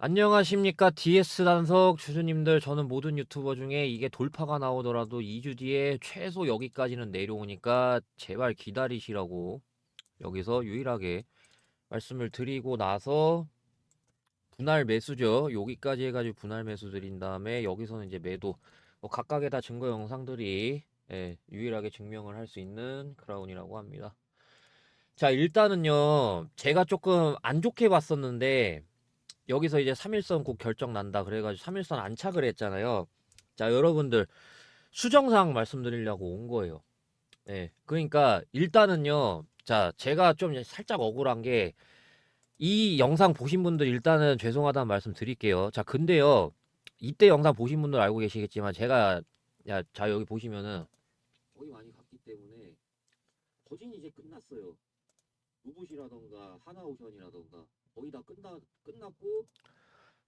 안녕하십니까. DS 단석 주주님들. 저는 모든 유튜버 중에 이게 돌파가 나오더라도 2주 뒤에 최소 여기까지는 내려오니까 제발 기다리시라고 여기서 유일하게 말씀을 드리고 나서 분할 매수죠. 여기까지 해가지고 분할 매수 드린 다음에 여기서는 이제 매도. 뭐 각각의 다 증거 영상들이 예, 유일하게 증명을 할 수 있는 크라운이라고 합니다. 자 일단은요. 제가 조금 안 좋게 봤었는데 여기서 이제 3일선 꼭 결정 난다 그래가지고 3일선 안착을 했잖아요. 자 여러분들 수정사항 말씀드리려고 온 거예요. 네, 그러니까 일단은요. 자 제가 좀 살짝 억울한 게 이 영상 보신 분들 일단은 죄송하다는 말씀 드릴게요. 자 근데요 이때 영상 보신 분들 알고 계시겠지만 제가 야 자 여기 보시면은 거의 많이 갔기 때문에 거진 이제 끝났어요. 로봇이라던가 하나오션이라던가 거의 다 끝나 끝났고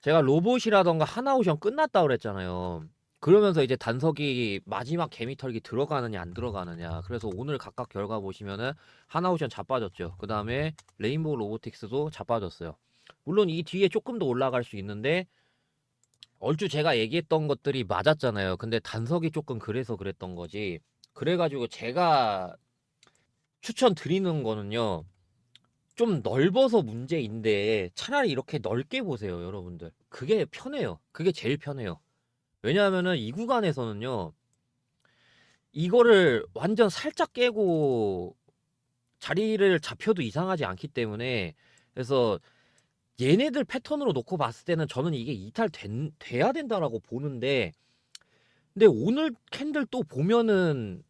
제가 로봇이라던가 하나오션 끝났다 그랬잖아요. 그러면서 이제 단석이 마지막 개미털기 들어가느냐 안 들어가느냐. 그래서 오늘 각각 결과 보시면은 하나오션 자빠졌죠. 그 다음에 레인보우 로보틱스도 자빠졌어요. 물론 이 뒤에 조금 더 올라갈 수 있는데 얼추 제가 얘기했던 것들이 맞았잖아요. 근데 단석이 조금 그래서 그랬던 거지. 그래가지고 제가 추천드리는 거는요. 좀 넓어서 문제인데 차라리 이렇게 넓게 보세요, 여러분들. 그게 편해요. 그게 제일 편해요. 왜냐하면은 이 구간에서는요. 이거를 완전 살짝 깨고 자리를 잡혀도 이상하지 않기 때문에 그래서 얘네들 패턴으로 놓고 봤을 때는 저는 이게 이탈 된, 돼야 된다라고 보는데 근데 오늘 캔들 또 보면은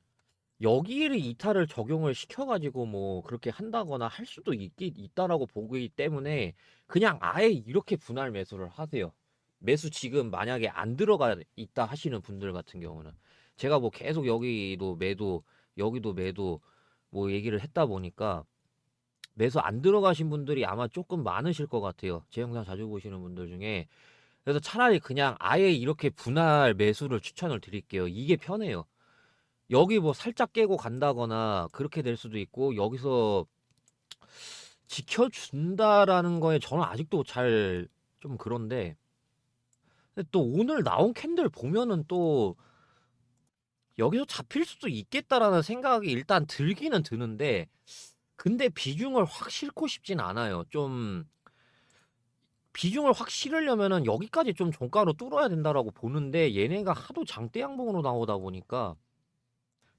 여기를 이탈을 적용을 시켜가지고 뭐 그렇게 한다거나 할 수도 있기, 있다라고 보기 때문에 그냥 아예 이렇게 분할 매수를 하세요. 매수 지금 만약에 안 들어가 있다 하시는 분들 같은 경우는 제가 뭐 계속 여기도 매도 여기도 매도 뭐 얘기를 했다 보니까 매수 안 들어가신 분들이 아마 조금 많으실 것 같아요. 제 영상 자주 보시는 분들 중에 그래서 차라리 그냥 아예 이렇게 분할 매수를 추천을 드릴게요. 이게 편해요. 여기 뭐 살짝 깨고 간다거나 그렇게 될 수도 있고 여기서 지켜준다라는 거에 저는 아직도 잘 좀 그런데 또 오늘 나온 캔들 보면은 또 여기서 잡힐 수도 있겠다라는 생각이 일단 들기는 드는데 근데 비중을 확 싣고 싶진 않아요. 좀 비중을 확 실으려면은 여기까지 좀 종가로 뚫어야 된다라고 보는데 얘네가 하도 장대 양봉으로 나오다 보니까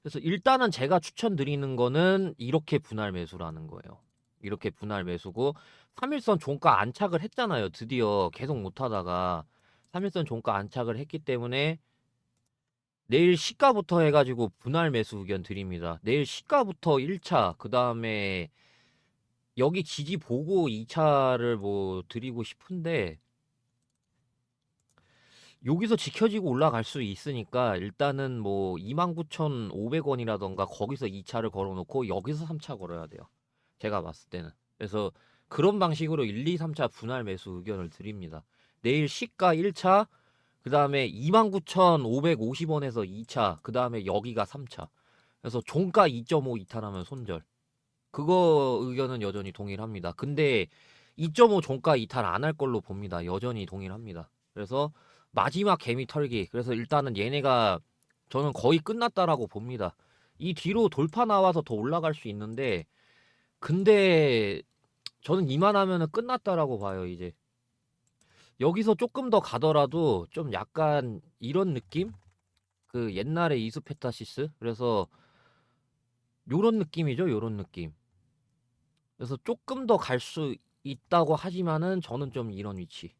그래서 일단은 제가 추천드리는 거는 이렇게 분할 매수라는 거예요. 이렇게 분할 매수고 3일선 종가 안착을 했잖아요. 드디어 계속 못 하다가 3일선 종가 안착을 했기 때문에 내일 시가부터 해가지고 분할 매수 의견 드립니다. 내일 시가부터 1차, 그 다음에 여기 지지 보고 2차를 뭐 드리고 싶은데 여기서 지켜지고 올라갈 수 있으니까 일단은 뭐 29,500원이라던가 거기서 2차를 걸어 놓고 여기서 3차 걸어야 돼요. 제가 봤을 때는. 그래서 그런 방식으로 1, 2, 3차 분할 매수 의견을 드립니다. 내일 시가 1차, 그 다음에 29,550원에서 2차, 그 다음에 여기가 3차. 그래서 종가 2.5 이탈하면 손절. 그거 의견은 여전히 동일합니다. 근데 2.5 종가 이탈 안 할 걸로 봅니다. 여전히 동일합니다. 그래서 마지막 개미 털기. 그래서 일단은 얘네가 저는 거의 끝났다라고 봅니다. 이 뒤로 돌파 나와서 더 올라갈 수 있는데 근데 저는 이만하면은 끝났다라고 봐요, 이제. 여기서 조금 더 가더라도 좀 약간 이런 느낌? 그 옛날에 이수페타시스? 그래서 요런 느낌이죠, 요런 느낌. 그래서 조금 더 갈 수 있다고 하지만은 저는 좀 이런 위치.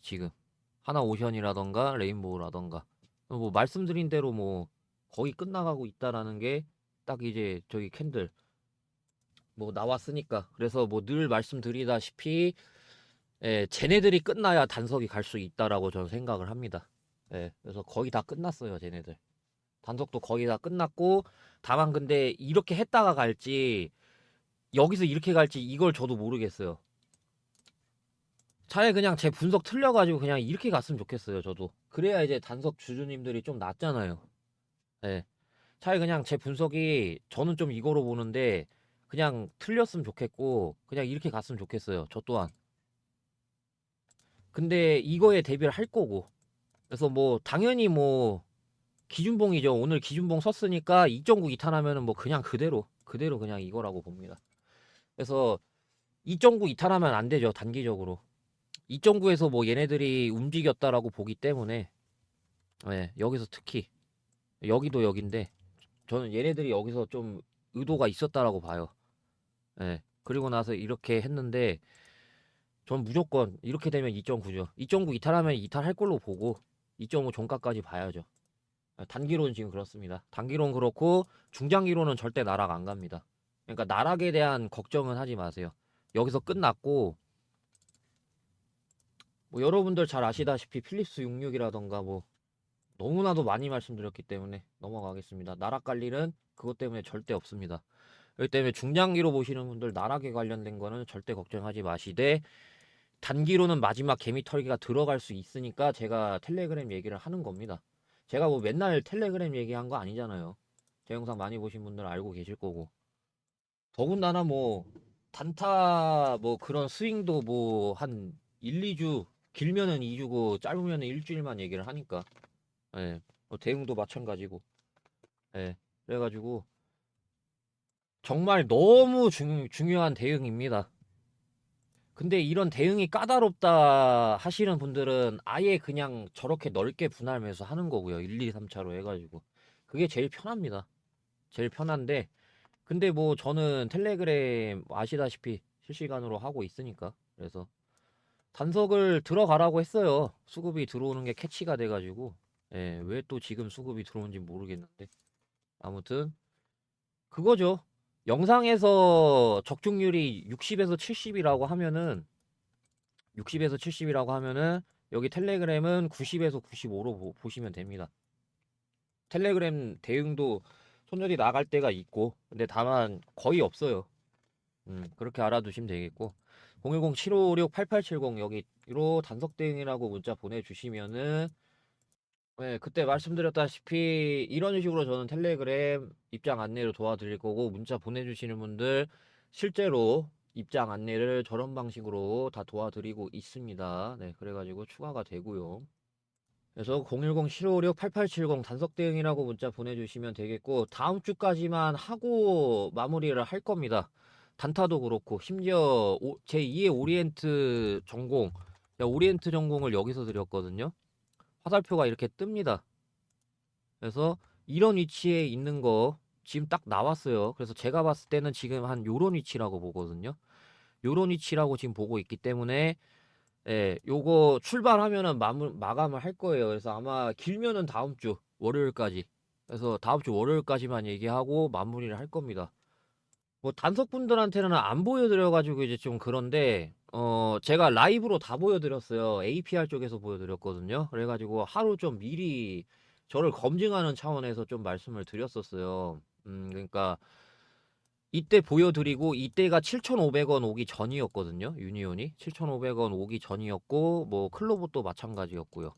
지금. 하나 오션이라던가 레인보우라던가 뭐 말씀드린 대로 뭐 거의 끝나가고 있다라는 게 딱 이제 저기 캔들 뭐 나왔으니까 그래서 뭐 늘 말씀드리다시피 예, 쟤네들이 끝나야 단석이 갈 수 있다라고 저는 생각을 합니다. 예, 그래서 거의 다 끝났어요, 쟤네들. 단석도 거의 다 끝났고 다만 근데 이렇게 했다가 갈지 여기서 이렇게 갈지 이걸 저도 모르겠어요. 차라리 그냥 제 분석 틀려가지고 그냥 이렇게 갔으면 좋겠어요, 저도. 그래야 이제 단석 주주님들이 좀 낫잖아요. 예. 차라리 그냥 제 분석이 저는 좀 이거로 보는데 그냥 틀렸으면 좋겠고 그냥 이렇게 갔으면 좋겠어요. 저 또한. 근데 이거에 대비를 할 거고. 그래서 뭐 당연히 뭐 기준봉이죠. 오늘 기준봉 섰으니까 2.9 이탈하면은 뭐 그냥 그대로 그대로 그냥 이거라고 봅니다. 그래서 2.9 이탈하면 안 되죠. 단기적으로. 2.9에서 뭐 얘네들이 움직였다라고 보기 때문에 네, 여기서 특히 여기도 여긴데 저는 얘네들이 여기서 좀 의도가 있었다라고 봐요. 예. 그리고 나서 이렇게 했는데 전 무조건 이렇게 되면 2.9죠. 2.9 이탈하면 이탈할 걸로 보고 2.5 종가까지 봐야죠. 예, 단기로는 지금 그렇습니다. 단기로는 그렇고 중장기로는 절대 나락 안 갑니다. 그러니까 나락에 대한 걱정은 하지 마세요. 여기서 끝났고 뭐 여러분들 잘 아시다시피 필립스 66이라던가 뭐 너무나도 많이 말씀드렸기 때문에 넘어가겠습니다. 나락 갈 일은 그것 때문에 절대 없습니다. 그렇기 때문에 중장기로 보시는 분들 나락에 관련된 거는 절대 걱정하지 마시되 단기로는 마지막 개미 털기가 들어갈 수 있으니까 제가 텔레그램 얘기를 하는 겁니다. 제가 뭐 맨날 텔레그램 얘기한 거 아니잖아요. 제 영상 많이 보신 분들 알고 계실 거고. 더군다나 뭐 단타 뭐 그런 스윙도 뭐 한 1, 2주 길면은 2주고 짧으면은 일주일만 얘기를 하니까. 예. 뭐 대응도 마찬가지고. 예. 그래가지고 정말 너무 중, 중요한 대응입니다. 근데 이런 대응이 까다롭다 하시는 분들은 아예 그냥 저렇게 넓게 분할 매수 하는 거고요. 1, 2, 3차로 해가지고. 그게 제일 편합니다. 제일 편한데, 근데 뭐 저는 텔레그램 아시다시피 실시간으로 하고 있으니까. 그래서 단석을 들어가라고 했어요. 수급이 들어오는 게 캐치가 돼가지고. 예, 왜 또 지금 수급이 들어온지 모르겠는데. 아무튼, 그거죠. 영상에서 적중률이 60에서 70이라고 하면은 60에서 70이라고 하면은 여기 텔레그램은 90에서 95로 보, 시면 됩니다. 텔레그램 대응도 손절이 나갈 때가 있고 근데 다만 거의 없어요. 음, 그렇게 알아두시면 되겠고 010-756-8870 여기로 단석 대응이라고 문자 보내주시면은 네, 그때 말씀드렸다시피 이런 식으로 저는 텔레그램 입장 안내를 도와드릴 거고 문자 보내주시는 분들 실제로 입장 안내를 저런 방식으로 다 도와드리고 있습니다. 네, 그래가지고 추가가 되고요. 그래서 010-756-8870 단석 대응이라고 문자 보내주시면 되겠고 다음 주까지만 하고 마무리를 할 겁니다. 단타도 그렇고 심지어 오- 제 2의 오리엔트 전공 야, 오리엔트 전공을 여기서 드렸거든요. 화살표가 이렇게 뜹니다. 그래서 이런 위치에 있는 거 지금 딱 나왔어요. 그래서 제가 봤을 때는 지금 한 요런 위치라고 보거든요. 요런 위치라고 지금 보고 있기 때문에 예, 요거 출발하면은 마무, 마감을 할 거예요. 그래서 아마 길면은 다음 주 월요일까지. 그래서 다음 주 월요일까지만 얘기하고 마무리를 할 겁니다. 뭐 단석분들한테는 안 보여드려가지고 이제 좀 그런데 어 제가 라이브로 다 보여드렸어요. APR 쪽에서 보여드렸거든요. 그래가지고 하루 좀 미리 저를 검증하는 차원에서 좀 말씀을 드렸었어요. 음 그러니까 이때 보여드리고 이때가 7,500원 오기 전이었거든요. 유니온이 7,500원 오기 전이었고 뭐 클로버도 마찬가지였고요.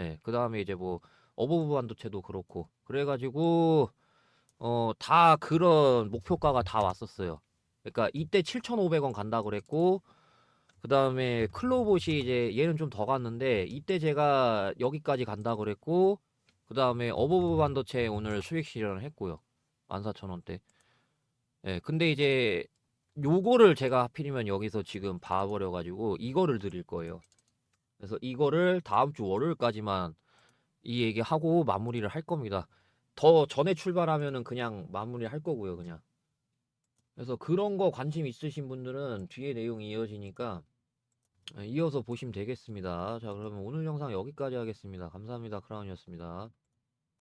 예, 그 다음에 이제 뭐 어버브 반도체도 그렇고 그래가지고 어 다 그런 목표가가 다 왔었어요. 그러니까 이때 7,500원 간다 그랬고 그 다음에 클로봇이 이제 얘는 좀 더 갔는데 이때 제가 여기까지 간다 그랬고 그 다음에 어버브 반도체 오늘 수익 실현을 했고요. 14,000원대. 예, 근데 이제 요거를 제가 하필이면 여기서 지금 봐버려 가지고 이거를 드릴 거예요. 그래서 이거를 다음 주 월요일까지만 이 얘기하고 마무리를 할 겁니다. 더 전에 출발하면은 그냥 마무리 할 거고요, 그냥. 그래서 그런 거 관심 있으신 분들은 뒤에 내용이 이어지니까 예, 이어서 보시면 되겠습니다. 자, 그러면 오늘 영상 여기까지 하겠습니다. 감사합니다. 크라운이었습니다.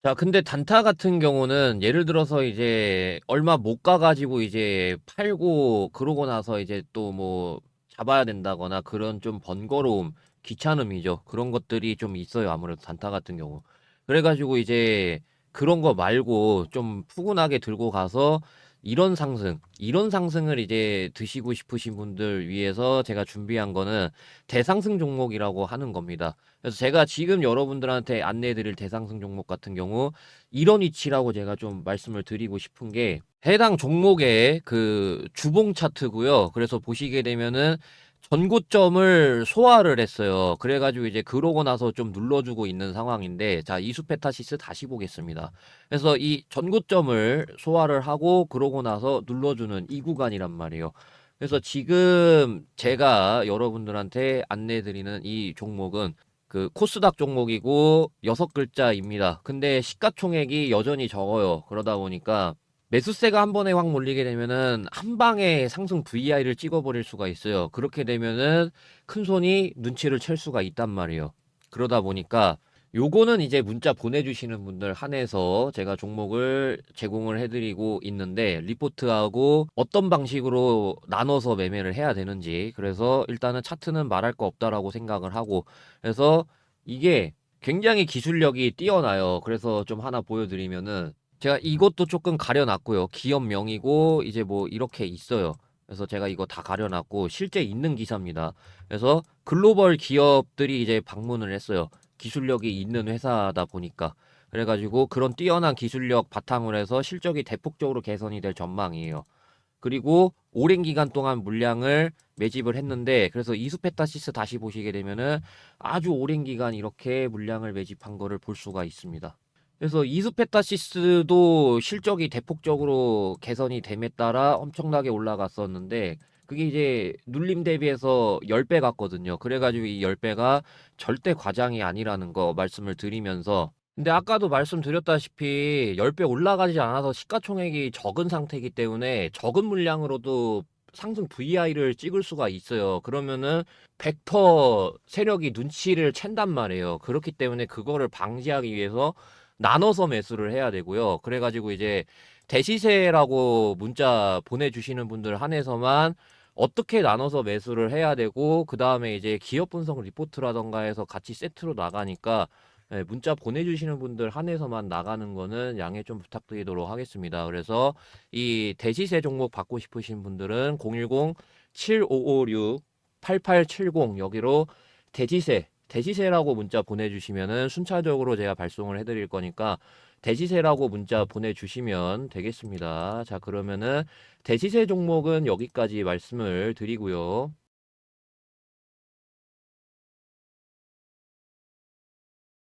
자, 근데 단타 같은 경우는 예를 들어서 이제 얼마 못 가가지고 이제 팔고 그러고 나서 이제 또 뭐 잡아야 된다거나 그런 좀 번거로움, 귀찮음이죠. 그런 것들이 좀 있어요. 아무래도 단타 같은 경우. 그래가지고 이제 그런 거 말고 좀 푸근하게 들고 가서 이런 상승, 이런 상승을 이제 드시고 싶으신 분들 위해서 제가 준비한 거는 대상승 종목이라고 하는 겁니다. 그래서 제가 지금 여러분들한테 안내해 드릴 대상승 종목 같은 경우 이런 위치라고 제가 좀 말씀을 드리고 싶은 게 해당 종목의 그 주봉 차트고요. 그래서 보시게 되면은 전고점을 소화를 했어요. 그래가지고 이제 그러고 나서 좀 눌러주고 있는 상황인데, 자, 이수페타시스 다시 보겠습니다. 그래서 이 전고점을 소화를 하고 그러고 나서 눌러주는 이 구간이란 말이에요. 그래서 지금 제가 여러분들한테 안내드리는 이 종목은 그 코스닥 종목이고 여섯 글자입니다. 근데 시가총액이 여전히 적어요. 그러다 보니까 매수세가 한 번에 확 몰리게 되면은 한 방에 상승 VI를 찍어버릴 수가 있어요. 그렇게 되면은 큰 손이 눈치를 챌 수가 있단 말이에요. 그러다 보니까 요거는 이제 문자 보내주시는 분들 한해서 제가 종목을 제공을 해드리고 있는데 리포트하고 어떤 방식으로 나눠서 매매를 해야 되는지 그래서 일단은 차트는 말할 거 없다라고 생각을 하고 그래서 이게 굉장히 기술력이 뛰어나요. 그래서 좀 하나 보여드리면은 제가 이것도 조금 가려놨고요. 기업명이고 이제 뭐 이렇게 있어요. 그래서 제가 이거 다 가려놨고 실제 있는 기사입니다. 그래서 글로벌 기업들이 이제 방문을 했어요. 기술력이 있는 회사다 보니까. 그래가지고 그런 뛰어난 기술력 바탕으로 해서 실적이 대폭적으로 개선이 될 전망이에요. 그리고 오랜 기간 동안 물량을 매집을 했는데 그래서 이수페타시스 다시 보시게 되면은 아주 오랜 기간 이렇게 물량을 매집한 거를 볼 수가 있습니다. 그래서 이수페타시스도 실적이 대폭적으로 개선이 됨에 따라 엄청나게 올라갔었는데 그게 이제 눌림 대비해서 10배 같거든요. 그래가지고 이 10배가 절대 과장이 아니라는 거 말씀을 드리면서 근데 아까도 말씀드렸다시피 10배 올라가지 않아서 시가총액이 적은 상태이기 때문에 적은 물량으로도 상승 VI를 찍을 수가 있어요. 그러면은 100% 세력이 눈치를 챈단 말이에요. 그렇기 때문에 그거를 방지하기 위해서 나눠서 매수를 해야 되고요. 그래가지고 이제 대시세라고 문자 보내주시는 분들 한해서만 어떻게 나눠서 매수를 해야 되고 그 다음에 이제 기업 분석 리포트라던가 해서 같이 세트로 나가니까 예, 문자 보내주시는 분들 한해서만 나가는 거는 양해 좀 부탁드리도록 하겠습니다. 그래서 이 대시세 종목 받고 싶으신 분들은 010-7556-8870 여기로 대시세 대시세라고 문자 보내주시면은 순차적으로 제가 발송을 해드릴 거니까 대시세라고 문자 보내주시면 되겠습니다. 자, 그러면은 대시세 종목은 여기까지 말씀을 드리고요.